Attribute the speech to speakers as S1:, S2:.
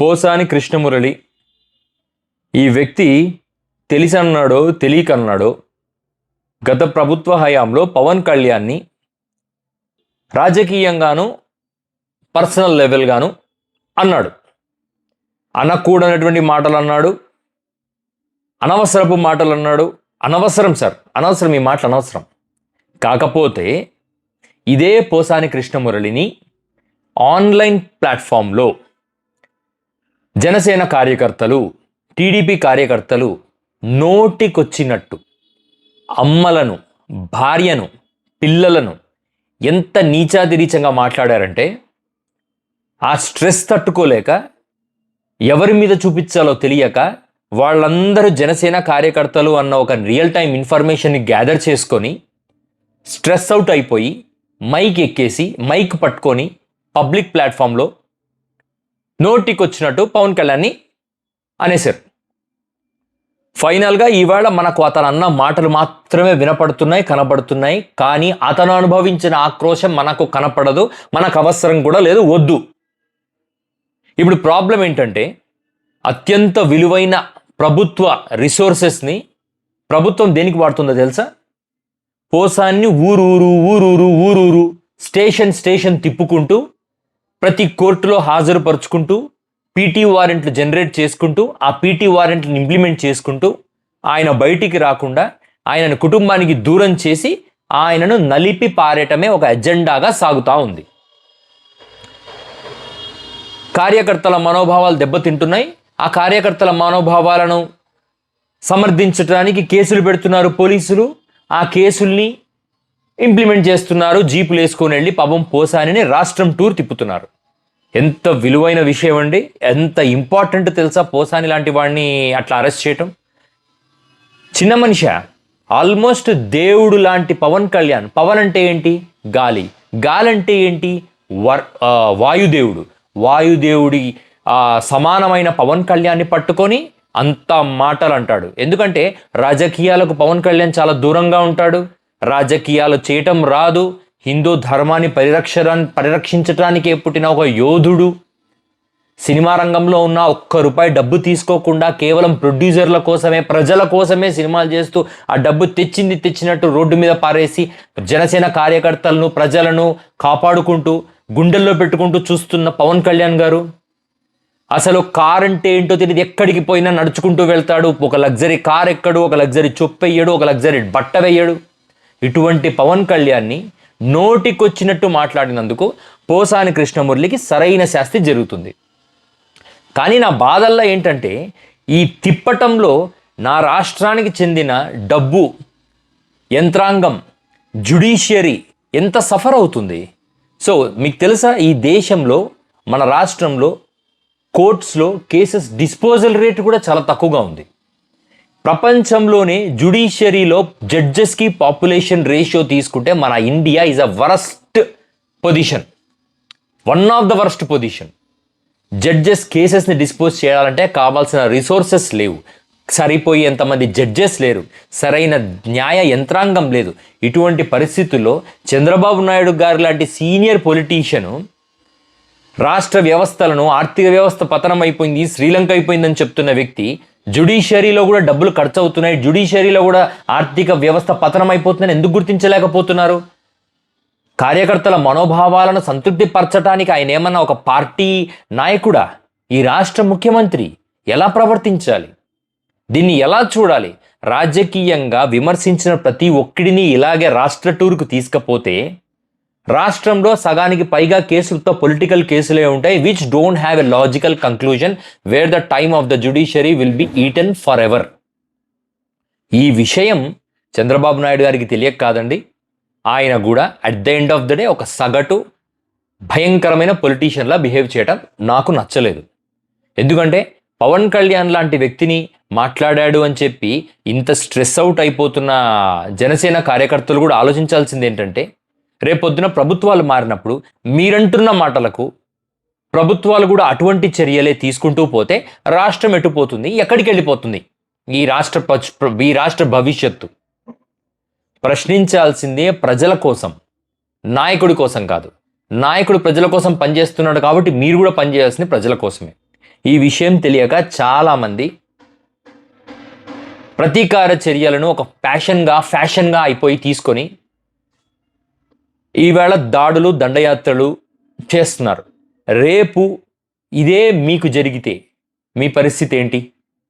S1: పోసాని కృష్ణమురళి. ఈ వ్యక్తి తెలిసన్నాడో తెలియకన్నాడో గత ప్రభుత్వ హయాంలో పవన్ కళ్యాణ్ని రాజకీయంగాను పర్సనల్ లెవెల్గాను అన్నాడు. అనకూడనటువంటి మాటలు అన్నాడు అనవసరపు మాటలు అన్నాడు అనవసరం సార్ అనవసరం ఈ మాటలు అనవసరం. కాకపోతే ఇదే పోసాని కృష్ణమురళిని ఆన్లైన్ ప్లాట్ఫామ్లో జనసేన కార్యకర్తలు టీడీపీ కార్యకర్తలు నోటికొచ్చినట్టు అమ్మలను భార్యను పిల్లలను ఎంత నీచాతిరీచంగా మాట్లాడారంటే ఆ స్ట్రెస్ తట్టుకోలేక ఎవరి మీద చూపించాలో తెలియక వాళ్ళందరూ జనసేన కార్యకర్తలు అన్న ఒక రియల్ టైం ఇన్ఫర్మేషన్ని గ్యాదర్ చేసుకొని స్ట్రెస్ అవుట్ అయిపోయి మైక్ ఎక్కేసి మైక్ పట్టుకొని పబ్లిక్ ప్లాట్ఫామ్లో నోటికొచ్చినట్టు పవన్ కళ్యాణ్ని అనేశారు. ఫైనల్గా ఈవేళ మనకు అతను అన్న మాటలు మాత్రమే వినపడుతున్నాయి కనపడుతున్నాయి కానీ అతను అనుభవించిన ఆక్రోశం మనకు కనపడదు మనకు అవసరం కూడా లేదు వద్దు. ఇప్పుడు ప్రాబ్లం ఏంటంటే అత్యంత విలువైన ప్రభుత్వ రిసోర్సెస్ని ప్రభుత్వం దేనికి వాడుతుందో తెలుసా? పోసాన్ని ఊరూరు ఊరూరు ఊరూరు స్టేషన్ స్టేషన్ తిప్పుకుంటూ ప్రతి కోర్టులో హాజరుపరుచుకుంటూ పీటీ వారెంట్లు జనరేట్ చేసుకుంటూ ఆ పీటీ వారెంట్ని ఇంప్లిమెంట్ చేసుకుంటూ ఆయన బయటికి రాకుండా ఆయనను కుటుంబానికి దూరం చేసి ఆయనను నలిపి పారేయటమే ఒక ఎజెండాగా సాగుతూ ఉంది. కార్యకర్తల మనోభావాలు దెబ్బతింటున్నాయి. ఆ కార్యకర్తల మనోభావాలను సమర్థించడానికి కేసులు పెడుతున్నారు పోలీసులు. ఆ కేసుల్ని ఇంప్లిమెంట్ చేస్తున్నారు జీపులు వేసుకొని వెళ్ళి పాపం పోసానిని రాష్ట్రం టూర్ తిప్పుతున్నారు. ఎంత విలువైన విషయం అండి ఎంత ఇంపార్టెంట్ తెలుసా పోసాని లాంటి వాడిని అట్లా అరెస్ట్ చేయటం? చిన్న మనిషి ఆల్మోస్ట్ దేవుడు లాంటి పవన్ కళ్యాణ్. పవన్ అంటే ఏంటి? గాలి. గాలి అంటే ఏంటి? వర్ వాయుదేవుడు. వాయుదేవుడి సమానమైన పవన్ కళ్యాణ్ని పట్టుకొని అంత మాటలు అంటాడు. ఎందుకంటే రాజకీయాలకు పవన్ కళ్యాణ్ చాలా దూరంగా ఉంటాడు. రాజకీయాలు చేయటం రాదు. హిందూ ధర్మాన్ని పరిరక్షణ పరిరక్షించటానికే పుట్టిన ఒక యోధుడు. సినిమా రంగంలో ఉన్న ఒక్క రూపాయి డబ్బు తీసుకోకుండా కేవలం ప్రొడ్యూసర్ల కోసమే ప్రజల కోసమే సినిమాలు చేస్తూ ఆ డబ్బు తెచ్చింది తెచ్చినట్టు రోడ్డు మీద పారేసి జనసేన కార్యకర్తలను ప్రజలను కాపాడుకుంటూ గుండెల్లో పెట్టుకుంటూ చూస్తున్న పవన్ కళ్యాణ్ గారు అసలు కార్ అంటే ఏంటో తెలియదు ఎక్కడికి పోయినా నడుచుకుంటూ వెళ్తాడు. ఒక లగ్జరీ కార్ ఎక్కడు ఒక లగ్జరీ చొప్పెయ్యడు ఒక లగ్జరీ బట్ట వేయడు. ఇటువంటి పవన్ కళ్యాణ్ని నోటికొచ్చినట్టు మాట్లాడినందుకు పోసాని కృష్ణమురళికి సరైన శాస్తి జరుగుతుంది. కానీ నా బాధల్లో ఏంటంటే ఈ తిప్పటంలో నా రాష్ట్రానికి చెందిన డబ్బు యంత్రాంగం జుడిషియరీ ఎంత సఫర్ అవుతుంది? సో మీకు తెలుసా ఈ దేశంలో మన రాష్ట్రంలో కోర్ట్స్లో కేసెస్ డిస్పోజల్ రేట్ కూడా చాలా తక్కువగా ఉంది. ప్రపంచంలోనే జుడిషియరీలో జడ్జెస్కి పాపులేషన్ రేషియో తీసుకుంటే మన India is a worst position one of the worst position judges కేసెస్ని dispose చేయాలంటే కావాల్సిన రిసోర్సెస్ లేవు. సరిపోయేంతమంది జడ్జెస్ లేరు. సరైన న్యాయ యంత్రాంగం లేదు. ఇటువంటి పరిస్థితుల్లో చంద్రబాబు నాయుడు గారు లాంటి సీనియర్ పొలిటీషియను రాష్ట్ర వ్యవస్థలను ఆర్థిక వ్యవస్థ పతనం అయిపోయింది శ్రీలంక అయిపోయిందని చెప్తున్న వ్యక్తి జుడిషియరీలో కూడా డబ్బులు ఖర్చు అవుతున్నాయి జుడిషియరీలో కూడా ఆర్థిక వ్యవస్థ పతనం అయిపోతుందని ఎందుకు గుర్తించలేకపోతున్నారు? కార్యకర్తల మనోభావాలను సంతృప్తిపరచడానికి ఆయన ఏమన్నా ఒక పార్టీ నాయకుడా? ఈ రాష్ట్ర ముఖ్యమంత్రి ఎలా ప్రవర్తించాలి? దీన్ని ఎలా చూడాలి? రాజకీయంగా విమర్శించిన ప్రతి ఒక్కడిని ఇలాగే రాష్ట్ర టూర్కు తీసుకపోతే రాష్ట్రంలో సగానికి పైగా కేసులతో పొలిటికల్ కేసులే ఉంటాయి which don't have a logical conclusion where the time of the judiciary will be eaten for ever ఈ విషయం చంద్రబాబు నాయుడు గారికి తెలియక కాదండి. ఆయన కూడా at the end of the day ఒక సగటు భయంకరమైన పొలిటీషియన్లా బిహేవ్ చేయటం నాకు నచ్చలేదు. ఎందుకంటే పవన్ కళ్యాణ్ లాంటి వ్యక్తిని మాట్లాడాడు అని చెప్పి ఇంత స్ట్రెస్ అవుట్ అయిపోతున్న జనసేన కార్యకర్తలు కూడా ఆలోచించాల్సింది ఏంటంటే రేపొద్దున ప్రభుత్వాలు మారినప్పుడు మీరంటున్న మాటలకు ప్రభుత్వాలు కూడా అటువంటి చర్యలే తీసుకుంటూ పోతే రాష్ట్రం ఎటుపోతుంది ఎక్కడికి వెళ్ళిపోతుంది? ఈ రాష్ట్ర ఈ రాష్ట్ర భవిష్యత్తు. ప్రశ్నించాల్సిందే ప్రజల కోసం నాయకుడి కోసం కాదు. నాయకుడు ప్రజల కోసం పనిచేస్తున్నాడు కాబట్టి మీరు కూడా పనిచేయాల్సింది ప్రజల కోసమే. ఈ విషయం తెలియక చాలామంది ప్రతీకార చర్యలను ఒక ప్యాషన్గా ఫ్యాషన్గా అయిపోయి తీసుకొని ఈవేళ దాడులు దండయాత్రలు చేస్తున్నారు. రేపు ఇదే మీకు జరిగితే మీ పరిస్థితి ఏంటి?